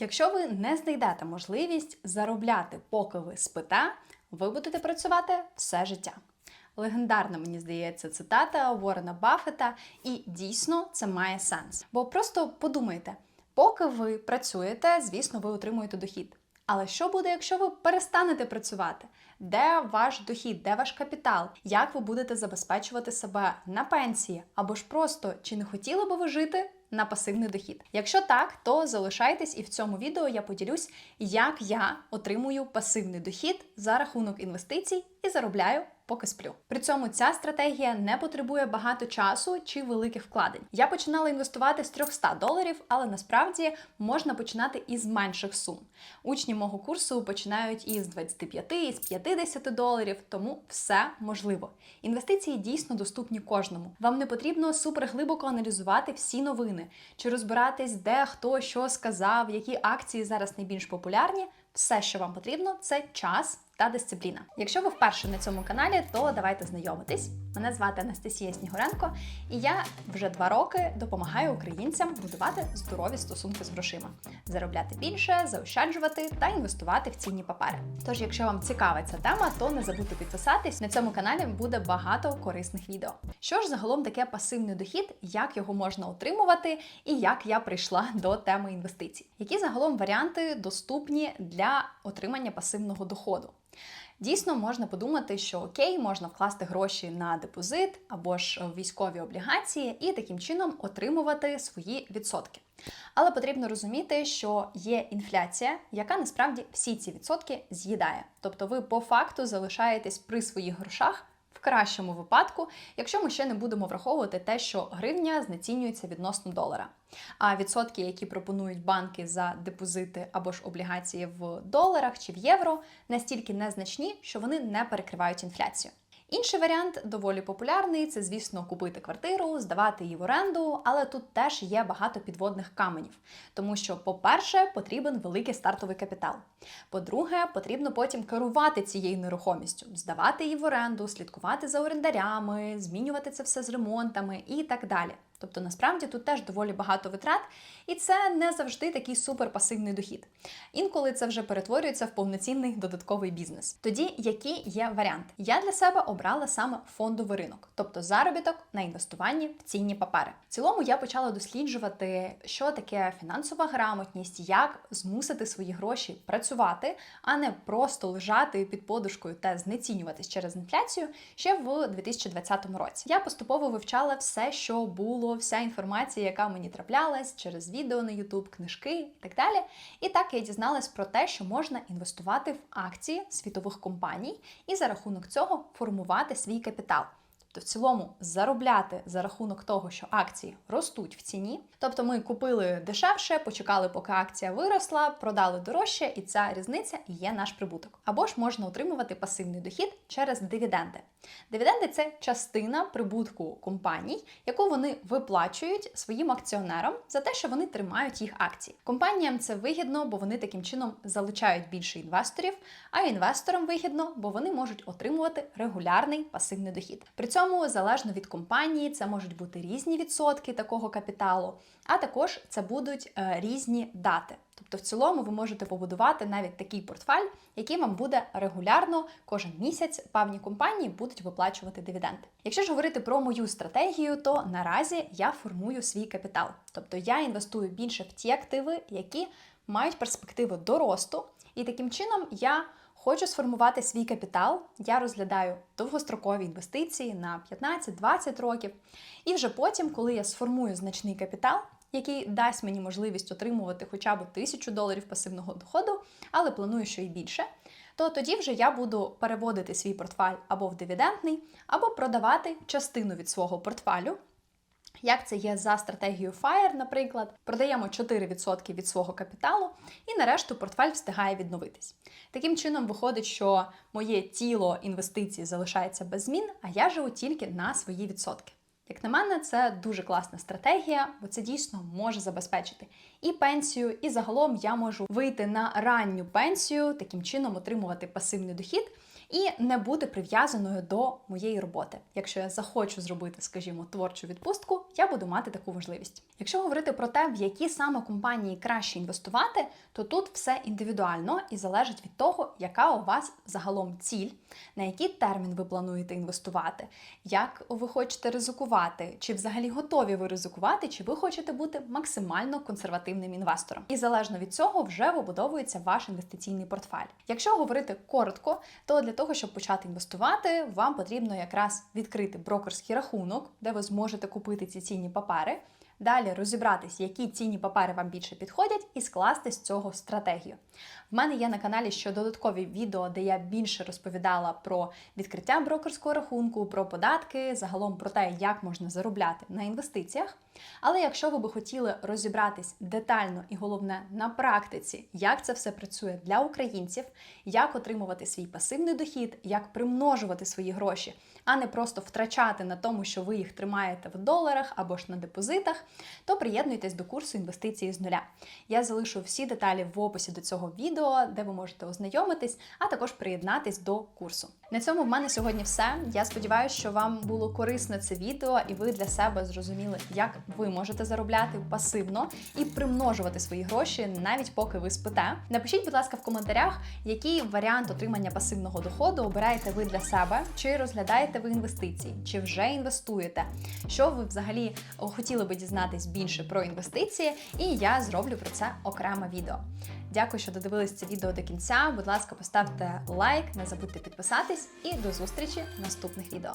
Якщо ви не знайдете можливість заробляти, поки ви спите, ви будете працювати все життя. Легендарна, мені здається, цитата Уоррена Баффета, і дійсно це має сенс. Бо просто подумайте, поки ви працюєте, звісно, ви отримуєте дохід. Але що буде, якщо ви перестанете працювати? Де ваш дохід, де ваш капітал? Як ви будете забезпечувати себе на пенсії? Або ж просто чи не хотіли би ви жити на пасивний дохід? Якщо так, то залишайтесь і в цьому відео я поділюсь, як я отримую пасивний дохід за рахунок інвестицій і заробляю. Поки сплю. При цьому ця стратегія не потребує багато часу чи великих вкладень. Я починала інвестувати з 300 доларів, але насправді можна починати із менших сум. Учні мого курсу починають із 25, із 50 доларів, тому все можливо. Інвестиції дійсно доступні кожному. Вам не потрібно суперглибоко аналізувати всі новини чи розбиратись, де хто що сказав, які акції зараз найбільш популярні. Все, що вам потрібно, це час та дисципліна. Якщо ви вперше на цьому каналі, то давайте знайомитись. Мене звати Анастасія Снігуренко, і я вже два роки допомагаю українцям будувати здорові стосунки з грошима, заробляти більше, заощаджувати та інвестувати в цінні папери. Тож, якщо вам цікава ця тема, то не забудьте підписатись. На цьому каналі буде багато корисних відео. Що ж загалом таке пасивний дохід, як його можна отримувати, і як я прийшла до теми інвестицій? Які загалом варіанти доступні для отримання пасивного доходу? Дійсно, можна подумати, що окей, можна вкласти гроші на депозит або ж військові облігації і таким чином отримувати свої відсотки. Але потрібно розуміти, що є інфляція, яка насправді всі ці відсотки з'їдає. Тобто ви по факту залишаєтесь при своїх грошах. В кращому випадку, якщо ми ще не будемо враховувати те, що гривня знецінюється відносно долара. А відсотки, які пропонують банки за депозити або ж облігації в доларах чи в євро, настільки незначні, що вони не перекривають інфляцію. Інший варіант доволі популярний це, звісно, купити квартиру, здавати її в оренду, але тут теж є багато підводних каменів, тому що, по-перше, потрібен великий стартовий капітал. По-друге, потрібно потім керувати цією нерухомістю, здавати її в оренду, слідкувати за орендарями, змінювати це все з ремонтами і так далі. Тобто, насправді тут теж доволі багато витрат, і це не завжди такий суперпасивний дохід. Інколи це вже перетворюється в повноцінний додатковий бізнес. Тоді які є варіанти? Я для себе обрала саме фондовий ринок, тобто заробіток на інвестуванні в цінні папери. В цілому я почала досліджувати, що таке фінансова грамотність, як змусити свої гроші працювати, а не просто лежати під подушкою та знецінюватись через інфляцію ще в 2020 році. Я поступово вивчала все, що було, вся інформація, яка мені траплялась через відео на YouTube, книжки і так далі. І так я дізналась про те, що можна інвестувати в акції світових компаній і за рахунок цього формувати свій капітал. Тобто, в цілому заробляти за рахунок того, що акції ростуть в ціні. Тобто ми купили дешевше, почекали, поки акція виросла, продали дорожче, і ця різниця є наш прибуток. Або ж можна отримувати пасивний дохід через дивіденди. Дивіденди це частина прибутку компаній, яку вони виплачують своїм акціонерам за те, що вони тримають їх акції. Компаніям це вигідно, бо вони таким чином залучають більше інвесторів, а інвесторам вигідно, бо вони можуть отримувати регулярний пасивний дохід. При цьому залежно від компанії, це можуть бути різні відсотки такого капіталу, а також це будуть е, різні дати. Тобто, в цілому ви можете побудувати навіть такий портфель, який вам буде регулярно кожен місяць певні компанії будуть виплачувати дивіденди. Якщо ж говорити про мою стратегію, то наразі я формую свій капітал. Тобто я інвестую більше в ті активи, які мають перспективу до росту, і таким чином я. Хочу сформувати свій капітал, я розглядаю довгострокові інвестиції на 15-20 років. І вже потім, коли я сформую значний капітал, який дасть мені можливість отримувати хоча б тисячу доларів пасивного доходу, але планую, що і більше. То тоді вже я буду переводити свій портфель або в дивідендний, або продавати частину від свого портфелю. Як це є за стратегією FIRE, наприклад, продаємо 4% від свого капіталу, і нарешту портфель встигає відновитись. Таким чином, виходить, що моє тіло інвестицій залишається без змін, а я живу тільки на свої відсотки. Як на мене, це дуже класна стратегія, бо це дійсно може забезпечити і пенсію, і загалом я можу вийти на ранню пенсію, таким чином отримувати пасивний дохід і не бути прив'язаною до моєї роботи. Якщо я захочу зробити, скажімо, творчу відпустку, я буду мати таку можливість. Якщо говорити про те, в які саме компанії краще інвестувати, то тут все індивідуально і залежить від того, яка у вас загалом ціль, на який термін ви плануєте інвестувати, як ви хочете ризикувати, чи взагалі готові ви ризикувати, чи ви хочете бути максимально консервативним інвестором. І залежно від цього вже вибудовується ваш інвестиційний портфель. Якщо говорити коротко, то для того, щоб почати інвестувати, вам потрібно якраз відкрити брокерський рахунок, де ви зможете купити ці цінні папери. Далі розібратись, які цінні папери вам більше підходять, і скласти з цього стратегію. В мене є на каналі ще додаткові відео, де я більше розповідала про відкриття брокерського рахунку, про податки, загалом про те, як можна заробляти на інвестиціях. Але якщо ви би хотіли розібратись детально і головне на практиці, як це все працює для українців, як отримувати свій пасивний дохід, як примножувати свої гроші, а не просто втрачати на тому, що ви їх тримаєте в доларах або ж на депозитах, то приєднуйтесь до курсу інвестиції з нуля. Я залишу всі деталі в описі до цього відео, де ви можете ознайомитись, а також приєднатись до курсу. На цьому в мене сьогодні все. Я сподіваюся, що вам було корисне це відео, і ви для себе зрозуміли, як ви можете заробляти пасивно і примножувати свої гроші, навіть поки ви спите. Напишіть, будь ласка, в коментарях, який варіант отримання пасивного доходу обираєте ви для себе, чи розглядаєте ви інвестиції, чи вже інвестуєте, що ви взагалі хотіли би дізнатись більше про інвестиції, і я зроблю про це окреме відео. Дякую, що додивились це відео до кінця. Будь ласка, поставте лайк, не забудьте підписатись і до зустрічі в наступних відео.